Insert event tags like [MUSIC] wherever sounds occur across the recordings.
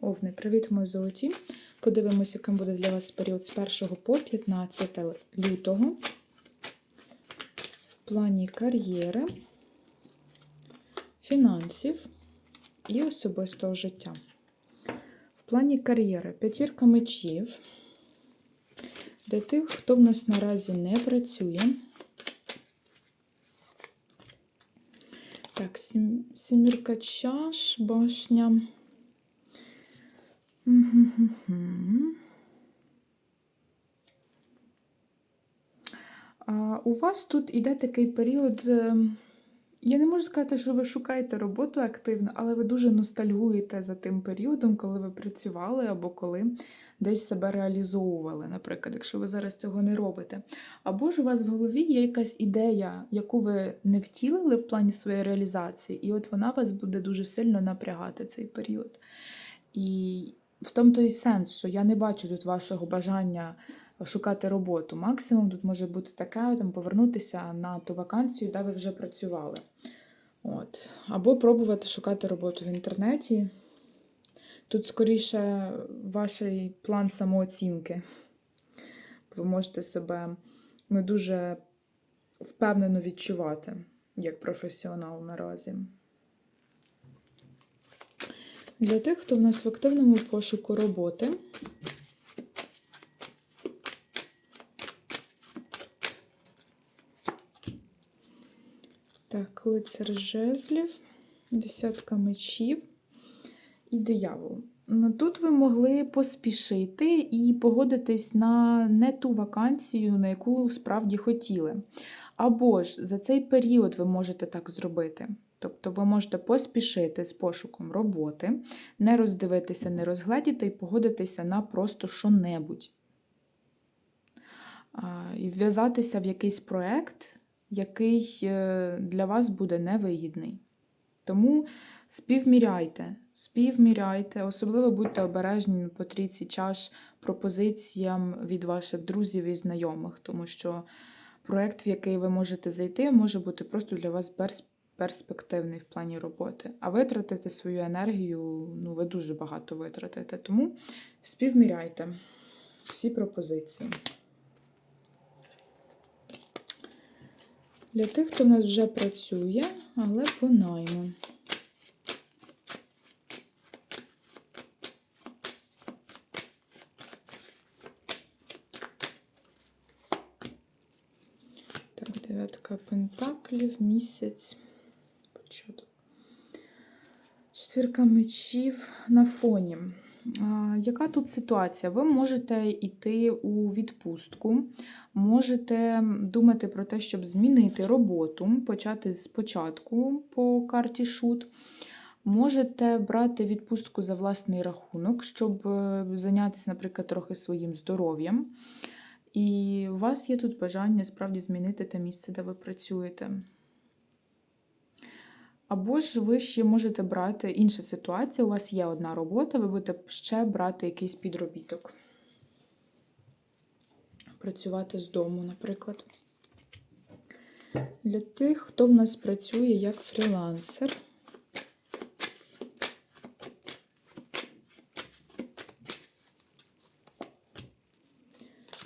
Овни, привіт, мої золоті. Подивимося, яким буде для вас період з 1 по 15 лютого. В плані кар'єри, фінансів і особистого життя. В плані кар'єри п'ятірка мечів. Для тих, хто в нас наразі не працює. Так, сім, сімірка чаш, башня. У вас тут іде такий період. е, Я не можу сказати, що ви шукаєте роботу активно, але ви дуже ностальгуєте за тим періодом, коли ви працювали або коли десь себе реалізовували, наприклад, якщо ви зараз цього не робите. Або ж у вас в голові є якась ідея, яку ви не втілили в плані своєї реалізації, і от вона вас буде дуже сильно напрягати цей період. І в тому той сенс, що я не бачу тут вашого бажання шукати роботу. Максимум тут може бути таке, там, повернутися на ту вакансію, де ви вже працювали. От. Або пробувати шукати роботу в інтернеті. Тут скоріше ваш план самооцінки. Ви можете себе не дуже впевнено відчувати як професіонал наразі. Для тих, хто в нас в активному пошуку роботи. Так, лицар жезлів, десятка мечів і диявол. Ну, Тут ви могли поспішити і погодитись на не ту вакансію, на яку справді хотіли. Або ж за цей період ви можете так зробити. Тобто ви можете поспішити з пошуком роботи, не роздивитися, не розгледіти і погодитися на просто що-небудь. І вв'язатися в якийсь проєкт, який е, для вас буде невигідний. Тому співміряйте, співміряйте, особливо будьте обережні по трійці чаш пропозиціям від ваших друзів і знайомих, тому що проєкт, в який ви можете зайти, може бути просто для вас перспективний в плані роботи. А витратити свою енергію, ну, ви дуже багато витратите. Тому співміряйте всі пропозиції. Для тих, хто в нас вже працює, але по найму. Так, дев'ятка пентаклів, місяць, Четвірка мечів на фоні. Яка тут ситуація? Ви можете йти у відпустку, можете думати про те, щоб змінити роботу, почати спочатку по карті шут. Можете брати відпустку за власний рахунок, щоб е, зайнятися, наприклад, трохи своїм здоров'ям. І у вас є тут бажання справді змінити те місце, де ви працюєте. Або ж ви ще можете брати інша ситуація, у вас є одна робота, ви будете ще брати якийсь підробіток. Працювати з дому, наприклад. Для тих, хто в нас працює як фрілансер.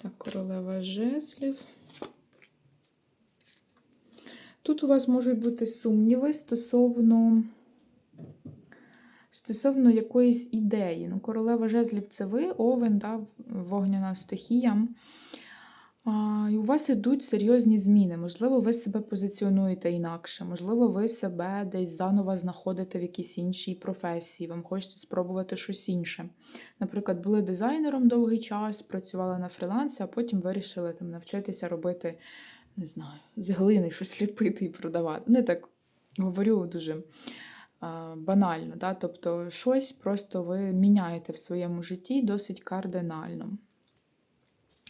Так, королева жезлів. Тут у вас можуть бути сумніви стосовно стосовно якоїсь ідеї. Ну, Королева жезлів це ви, овен, да, вогняна стихія. А, І у вас йдуть серйозні зміни. Можливо, ви себе позиціонуєте інакше, можливо, ви себе десь заново знаходите в якійсь іншій професії, вам хочеться спробувати щось інше. Наприклад, були дизайнером довгий час, працювали на фрілансі, а потім вирішили там навчитися робити не знаю, з глини щось ліпити і продавати. Не так говорю дуже банально. Да? Тобто щось просто ви міняєте в своєму житті досить кардинально.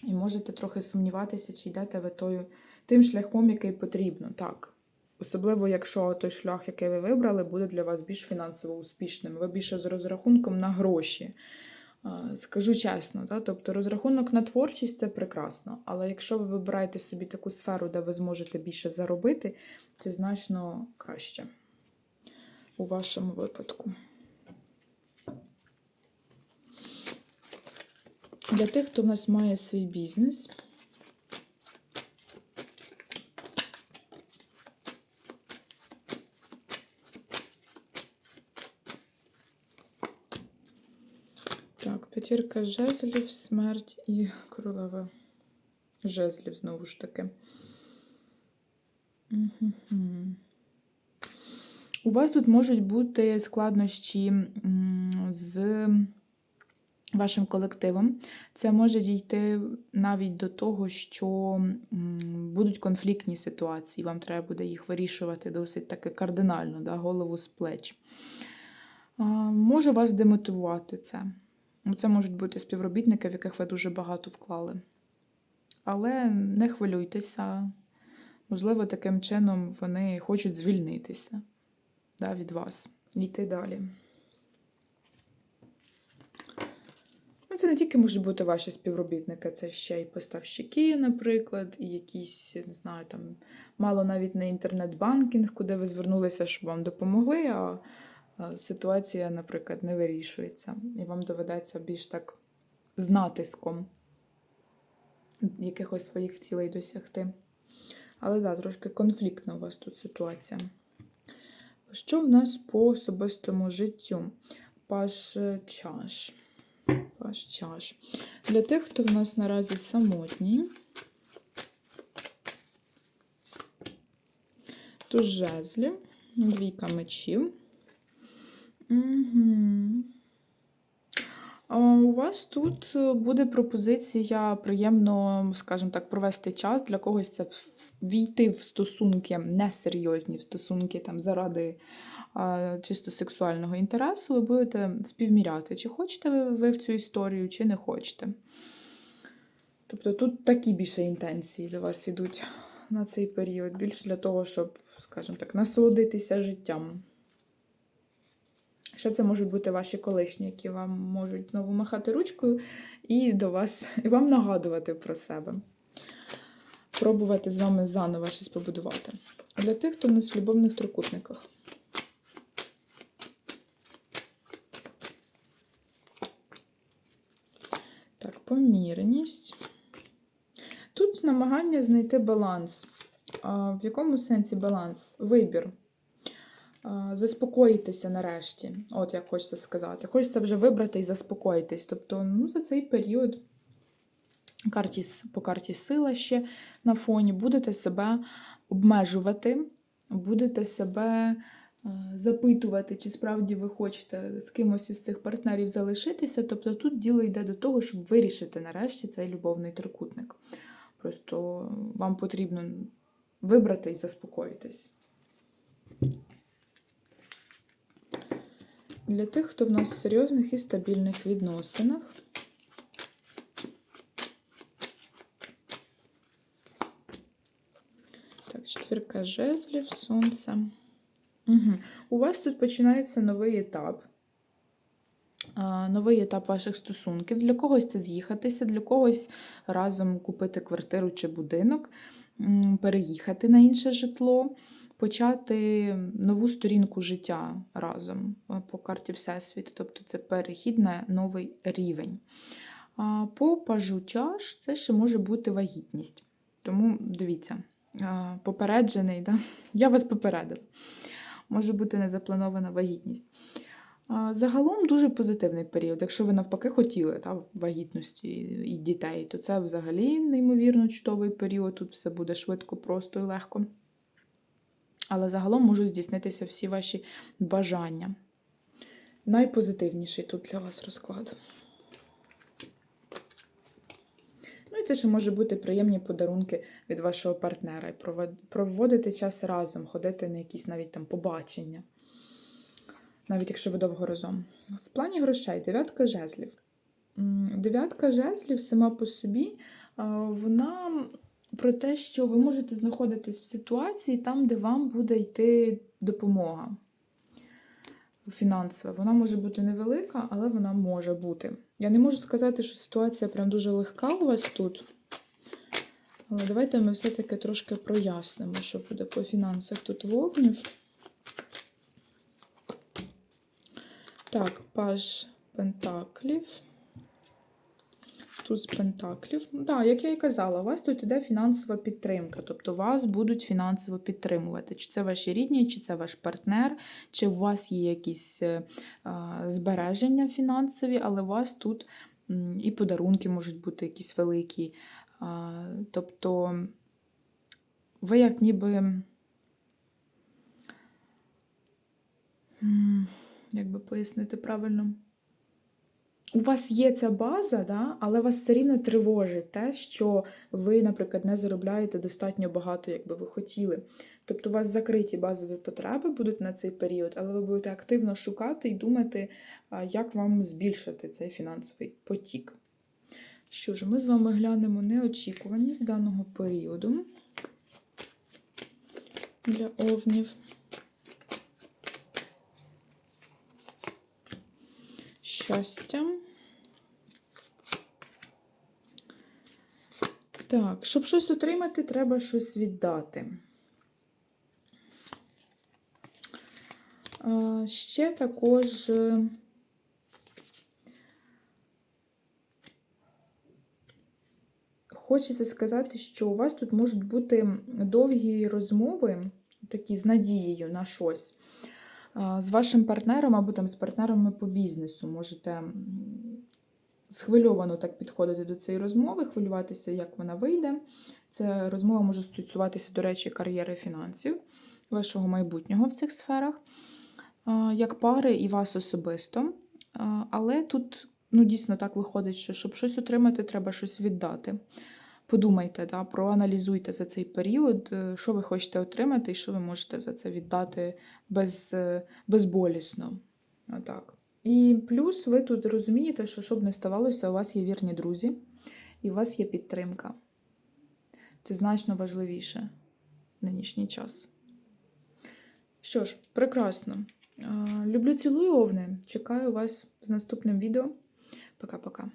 І можете трохи сумніватися, чи йдете ви тою, тим шляхом, який потрібно. Так. Особливо, якщо той шлях, який ви вибрали, буде для вас більш фінансово успішним. Ви більше з розрахунком на гроші. Е, скажу чесно, да? тобто розрахунок на творчість це прекрасно, але якщо ви вибираєте собі таку сферу, де ви зможете більше заробити, це значно краще у вашому випадку. Для тих, хто в нас має свій бізнес. П'ятірка жезлів, смерть і королева жезлів знову ж таки. У вас тут можуть бути складнощі з вашим колективом. Це може дійти навіть до того, що будуть конфліктні ситуації. Вам треба буде їх вирішувати досить таки кардинально, да, голову з плеч. Може вас демотивувати це. Це можуть бути співробітники, в яких ви дуже багато вклали. Але не хвилюйтеся. Можливо, таким чином вони хочуть звільнитися да, від вас і йти далі. Ну, це не тільки можуть бути ваші співробітники, це ще й поставщики, наприклад, і якісь, не знаю, там мало навіть не інтернет-банкінг, куди ви звернулися, щоб вам допомогли, а ситуація, наприклад, не вирішується. І вам доведеться більш так з натиском якихось своїх цілей досягти. Але так, да, трошки конфліктна у вас тут ситуація. Що в нас по особистому життю? Паш чаш. Паш чаш. Для тих, хто в нас наразі самотній. Туз жезлів, двійка мечів. У вас тут буде пропозиція приємно, скажімо так, провести час. Для когось це війти в стосунки несерйозні, в стосунки там заради а, чисто сексуального інтересу. Ви будете співміряти, чи хочете ви в цю історію, чи не хочете. Тобто тут такі більше інтенції до вас йдуть на цей період. Більше для того, щоб, скажімо так, насолодитися життям. Ще це можуть бути ваші колишні, які вам можуть знову махати ручкою і до вас, і вам нагадувати про себе. Пробувати з вами заново щось побудувати. Для тих, хто в нас в любовних трикутниках. Так, помірність. Тут намагання знайти баланс. В якому сенсі баланс? Вибір заспокоїтися нарешті. От як хочеться сказати. Хочеться вже вибрати і заспокоїтись. Тобто, ну, за цей період карті, по карті сила ще на фоні, будете себе обмежувати, будете себе запитувати, чи справді ви хочете з кимось із цих партнерів залишитися. Тобто тут діло йде до того, щоб вирішити нарешті цей любовний трикутник. Просто вам потрібно вибрати і заспокоїтись. Для тих, хто в нас в серйозних і стабільних відносинах. Так, четвірка жезлів, сонце. Угу. У вас тут починається новий етап. Новий етап ваших стосунків. Для когось це з'їхатися, для когось разом купити квартиру чи будинок, переїхати на інше житло почати нову сторінку життя разом е, по карті Всесвіт, тобто це перехід на новий рівень. По пажу чаш це ще може бути вагітність. Тому дивіться, попереджений, да? [LAUGHS] я вас попередила. Може бути незапланована вагітність. Загалом дуже позитивний період. Якщо ви навпаки хотіли та, вагітності і дітей, то це взагалі неймовірно чудовий період. Тут все буде швидко, просто і легко але загалом можуть здійснитися всі ваші бажання. Найпозитивніший тут для вас розклад. Ну і це ще може бути приємні подарунки від вашого партнера. І проводити час разом, ходити на якісь навіть там побачення, навіть якщо ви довго разом. В плані грошей дев'ятка жезлів. Дев'ятка жезлів сама по собі, вона про те, що ви можете знаходитись в ситуації там, де вам буде йти допомога фінансова. Вона може бути невелика, але вона може бути. Я не можу сказати, що ситуація прям дуже легка у вас тут. Але давайте ми все-таки трошки прояснимо, що буде по фінансах тут вогнів. Так, паж Пентаклів. Туз Пентаклів. Так, да, як я і казала, у вас тут іде фінансова підтримка. Тобто вас будуть фінансово підтримувати. Чи це ваші рідні, чи це ваш партнер, чи у вас є якісь е, збереження фінансові, але у вас тут і подарунки можуть бути якісь великі. А, тобто ви як ніби. Як би пояснити правильно? У вас є ця база, да, але вас все рівно тривожить те, що ви, наприклад, не заробляєте достатньо багато, як би ви хотіли. Тобто у вас закриті базові потреби будуть на цей період, але ви будете активно шукати і думати, як вам збільшити цей фінансовий потік. Що ж, ми з вами глянемо неочікуваність даного періоду для овнів. Щастя. Так, щоб щось отримати, треба щось віддати. Ще також е, хочеться сказати, що у вас тут можуть бути довгі розмови, такі з надією на щось. З вашим партнером або там з партнерами по бізнесу можете схвильовано так підходити до цієї розмови, хвилюватися, як вона вийде. Це розмова може стосуватися, до речі, кар'єри фінансів, вашого майбутнього в цих сферах, як пари і вас особисто. Але тут ну, дійсно так виходить, що щоб щось отримати, треба щось віддати. Подумайте, да, проаналізуйте за цей період, е, що ви хочете отримати і що ви можете за це віддати без, е, безболісно. Отак. І плюс ви тут розумієте, що щоб не ставалося, у вас є вірні друзі, і у вас є підтримка. Це значно важливіше в нинішній час. Що ж, прекрасно. Люблю цілую овни. Чекаю вас з наступним відео. Пока-пока.